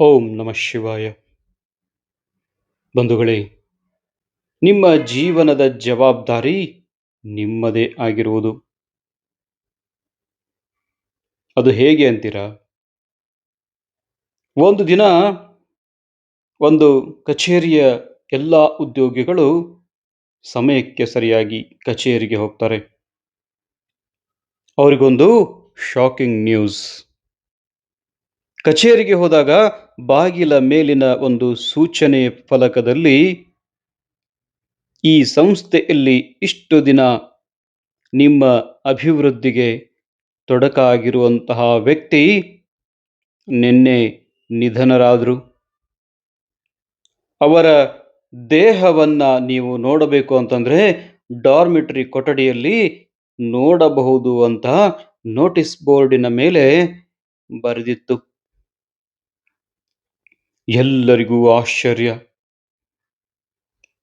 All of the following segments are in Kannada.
ಓಂ ನಮಃ ಶಿವಾಯ. ಬಂಧುಗಳೇ, ನಿಮ್ಮ ಜೀವನದ ಜವಾಬ್ದಾರಿ ನಿಮ್ಮದೇ ಆಗಿರುವುದು. ಅದು ಹೇಗೆ ಅಂತೀರಾ? ಒಂದು ದಿನ ಒಂದು ಕಚೇರಿಯ ಎಲ್ಲ ಉದ್ಯೋಗಿಗಳು ಸಮಯಕ್ಕೆ ಸರಿಯಾಗಿ ಕಚೇರಿಗೆ ಹೋಗ್ತಾರೆ. ಅವರಿಗೊಂದು ಶಾಕಿಂಗ್ ನ್ಯೂಸ್ ಕಚೇರಿಗೆ ಹೋದಾಗ ಬಾಗಿಲ ಮೇಲಿನ ಒಂದು ಸೂಚನೆ ಫಲಕದಲ್ಲಿ, ಈ ಸಂಸ್ಥೆಯಲ್ಲಿ ಇಷ್ಟು ದಿನ ನಿಮ್ಮ ಅಭಿವೃದ್ಧಿಗೆ ತೊಡಕಾಗಿರುವಂತಹ ವ್ಯಕ್ತಿ ನಿನ್ನೆ ನಿಧನರಾದರು. ಅವರ ದೇಹವನ್ನು ನೀವು ನೋಡಬೇಕು ಅಂತಂದರೆ ಡಾರ್ಮಿಟ್ರಿ ಕೊಠಡಿಯಲ್ಲಿ ನೋಡಬಹುದು ಅಂತ ನೋಟಿಸ್ ಬೋರ್ಡಿನ ಮೇಲೆ ಬರೆದಿತ್ತು. ಎಲ್ಲರಿಗೂ ಆಶ್ಚರ್ಯ.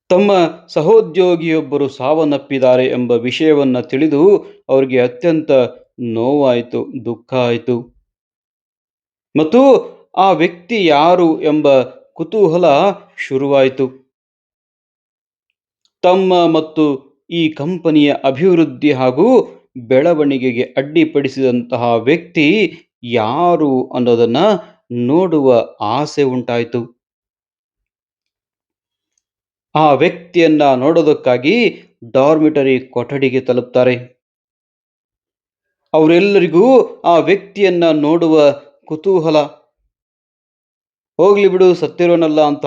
ತಮ್ಮ ಸಹೋದ್ಯೋಗಿಯೊಬ್ಬರು ಸಾವನ್ನಪ್ಪಿದ್ದಾರೆ ಎಂಬ ವಿಷಯವನ್ನ ತಿಳಿದು ಅವರಿಗೆ ಅತ್ಯಂತ ನೋವಾಯಿತು, ದುಃಖ ಆಯಿತು. ಮತ್ತು ಆ ವ್ಯಕ್ತಿ ಯಾರು ಎಂಬ ಕುತೂಹಲ ಶುರುವಾಯಿತು. ತಮ್ಮ ಮತ್ತು ಈ ಕಂಪನಿಯ ಅಭಿವೃದ್ಧಿ ಹಾಗೂ ಬೆಳವಣಿಗೆಗೆ ಅಡ್ಡಿಪಡಿಸಿದಂತಹ ವ್ಯಕ್ತಿ ಯಾರು ಅನ್ನೋದನ್ನ ನೋಡುವ ಆಸೆ ಉಂಟಾಯಿತು. ಆ ವ್ಯಕ್ತಿಯನ್ನ ನೋಡೋದಕ್ಕಾಗಿ ಡಾರ್ಮಿಟರಿ ಕೊಠಡಿಗೆ ತಲುಪ್ತಾರೆ. ಅವರೆಲ್ಲರಿಗೂ ಆ ವ್ಯಕ್ತಿಯನ್ನ ನೋಡುವ ಕುತೂಹಲ. ಹೋಗ್ಲಿ ಬಿಡು ಸತ್ತಿರೋನಲ್ಲ ಅಂತ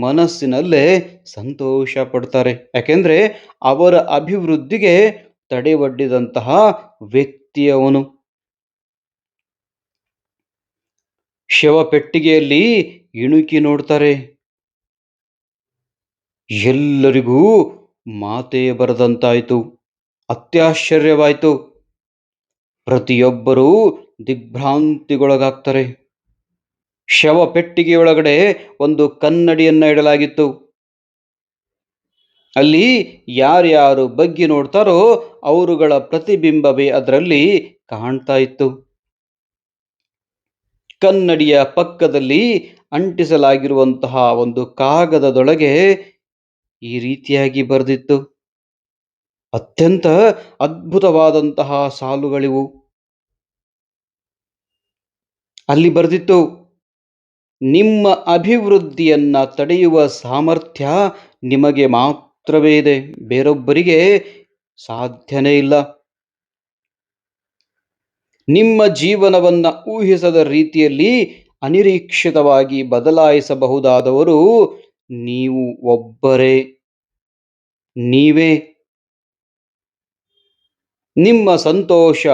ಮನಸ್ಸಿನಲ್ಲೇ ಸಂತೋಷ ಪಡ್ತಾರೆ. ಯಾಕೆಂದ್ರೆ ಅವರ ಅಭಿವೃದ್ಧಿಗೆ ತಡೆವಡ್ಡಿದಂತಹ ವ್ಯಕ್ತಿಯವನು. ಶವ ಪೆಟ್ಟಿಗೆಯಲ್ಲಿ ಇಣುಕಿ ನೋಡ್ತಾರೆ. ಎಲ್ಲರಿಗೂ ಮಾತೇ ಬರದಂತಾಯಿತು, ಅತ್ಯಾಶ್ಚರ್ಯವಾಯಿತು. ಪ್ರತಿಯೊಬ್ಬರೂ ದಿಗ್ಭ್ರಾಂತಿಗೊಳಗಾಗ್ತಾರೆ. ಶವ ಪೆಟ್ಟಿಗೆಯೊಳಗಡೆ ಒಂದು ಕನ್ನಡಿಯನ್ನು ಇಡಲಾಗಿತ್ತು. ಅಲ್ಲಿ ಯಾರ್ಯಾರು ಬಗ್ಗಿ ನೋಡ್ತಾರೋ, ಅವರುಗಳ ಪ್ರತಿಬಿಂಬವೇ ಅದರಲ್ಲಿ ಕಾಣ್ತಾ ಇತ್ತು. ಕನ್ನಡಿಯ ಪಕ್ಕದಲ್ಲಿ ಅಂಟಿಸಲಾಗಿರುವಂತಹ ಒಂದು ಕಾಗದದೊಳಗೆ ಈ ರೀತಿಯಾಗಿ ಬರೆದಿತ್ತು. ಅತ್ಯಂತ ಅದ್ಭುತವಾದಂತಹ ಸಾಲುಗಳಿವು. ಅಲ್ಲಿ ಬರೆದಿತ್ತು, ನಿಮ್ಮ ಅಭಿವೃದ್ಧಿಯನ್ನ ತಡೆಯುವ ಸಾಮರ್ಥ್ಯ ನಿಮಗೆ ಮಾತ್ರವೇ ಇದೆ ಬೇರೊಬ್ಬರಿಗೆ ಸಾಧ್ಯನೇ ಇಲ್ಲ. ನಿಮ್ಮ ಜೀವನವನ್ನು ಊಹಿಸದ ರೀತಿಯಲ್ಲಿ ಅನಿರೀಕ್ಷಿತವಾಗಿ ಬದಲಾಯಿಸಬಹುದಾದವರು ನೀವು ಒಬ್ಬರೇ. ನೀವೇ. ನಿಮ್ಮ ಸಂತೋಷ,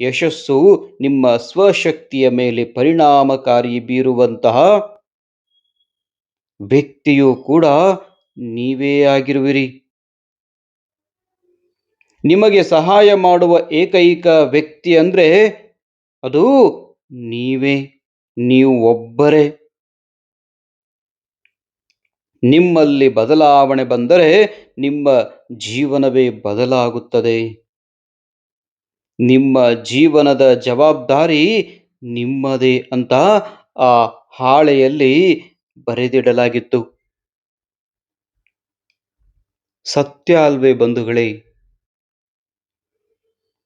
ಯಶಸ್ಸು ನಿಮ್ಮ ಸ್ವಶಕ್ತಿಯ ಮೇಲೆ ಪರಿಣಾಮಕಾರಿ ಬೀರುವಂತಹ ವ್ಯಕ್ತಿಯು ಕೂಡ ನೀವೇ ಆಗಿರುವಿರಿ. ನಿಮಗೆ ಸಹಾಯ ಮಾಡುವ ಏಕೈಕ ವ್ಯಕ್ತಿ ಅಂದರೆ ಅದು ನೀವೇ, ನೀವು ಒಬ್ಬರೇ. ನಿಮ್ಮಲ್ಲಿ ಬದಲಾವಣೆ ಬಂದರೆ ನಿಮ್ಮ ಜೀವನವೇ ಬದಲಾಗುತ್ತದೆ. ನಿಮ್ಮ ಜೀವನದ ಜವಾಬ್ದಾರಿ ನಿಮ್ಮದೇ ಅಂತ ಆ ಹಾಳೆಯಲ್ಲಿ ಬರೆದಿಡಲಾಗಿತ್ತು. ಸತ್ಯ ಅಲ್ವೇ ಬಂಧುಗಳೇ.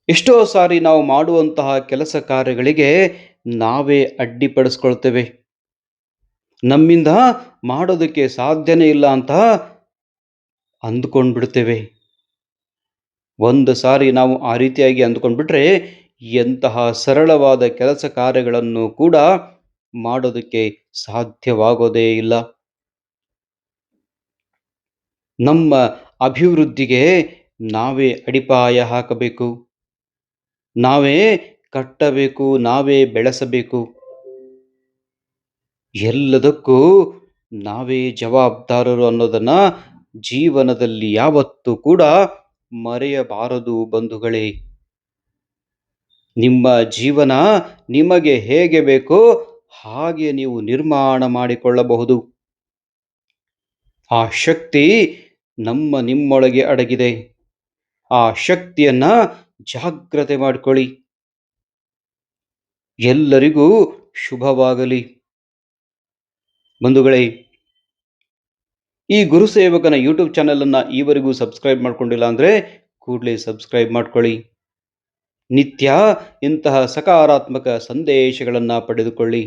ಎಷ್ಟೋ ಸಾರಿ ನಾವು ಮಾಡುವಂತಹ ಕೆಲಸ ಕಾರ್ಯಗಳಿಗೆ ನಾವೇ ಅಡ್ಡಿಪಡಿಸ್ಕೊಳ್ತೇವೆ. ನಮ್ಮಿಂದ ಮಾಡೋದಕ್ಕೆ ಸಾಧ್ಯನೇ ಇಲ್ಲ ಅಂತ ಅಂದ್ಕೊಂಡ್ಬಿಡ್ತೇವೆ. ಒಂದು ಸಾರಿ ನಾವು ಆ ರೀತಿಯಾಗಿ ಅಂದ್ಕೊಂಡ್ಬಿಟ್ರೆ ಎಂತಹ ಸರಳವಾದ ಕೆಲಸ ಕಾರ್ಯಗಳನ್ನು ಕೂಡ ಮಾಡೋದಕ್ಕೆ ಸಾಧ್ಯವಾಗೋದೇ ಇಲ್ಲ. ನಮ್ಮ ಅಭಿವೃದ್ಧಿಗೆ ನಾವೇ ಅಡಿಪಾಯ ಹಾಕಬೇಕು. ನಾವೇ ಕಟ್ಟಬೇಕು, ನಾವೇ ಬೆಳೆಸಬೇಕು. ಎಲ್ಲದಕ್ಕೂ ನಾವೇ ಜವಾಬ್ದಾರರು ಅನ್ನೋದನ್ನ ಜೀವನದಲ್ಲಿ ಯಾವತ್ತೂ ಕೂಡ ಮರೆಯಬಾರದು ಬಂಧುಗಳೇ. ನಿಮ್ಮ ಜೀವನ ನಿಮಗೆ ಹೇಗೆ ಬೇಕೋ ಹಾಗೆ ನೀವು ನಿರ್ಮಾಣ ಮಾಡಿಕೊಳ್ಳಬಹುದು. ಆ ಶಕ್ತಿ ನಮ್ಮ ನಿಮ್ಮೊಳಗೆ ಅಡಗಿದೆ. ಆ ಶಕ್ತಿಯನ್ನ ಜಾಗ್ರತೆ ಮಾಡಿಕೊಳ್ಳಿ. ಎಲ್ಲರಿಗೂ ಶುಭವಾಗಲಿ. ಬಂಧುಗಳೇ, ಈ ಗುರುಸೇವಕನ ಯೂಟ್ಯೂಬ್ ಚಾನಲನ್ನು ಈವರೆಗೂ ಸಬ್ಸ್ಕ್ರೈಬ್ ಮಾಡ್ಕೊಂಡಿಲ್ಲ ಅಂದರೆ ಕೂಡಲೇ ಸಬ್ಸ್ಕ್ರೈಬ್ ಮಾಡ್ಕೊಳ್ಳಿ. ನಿತ್ಯ ಇಂತಹ ಸಕಾರಾತ್ಮಕ ಸಂದೇಶಗಳನ್ನು ಪಡೆದುಕೊಳ್ಳಿ.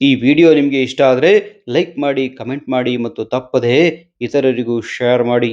ಈ ವಿಡಿಯೋ ನಿಮಗೆ ಇಷ್ಟ ಆದರೆ ಲೈಕ್ ಮಾಡಿ, ಕಮೆಂಟ್ ಮಾಡಿ ಮತ್ತು ತಪ್ಪದೇ ಇತರರಿಗೂ ಶೇರ್ ಮಾಡಿ.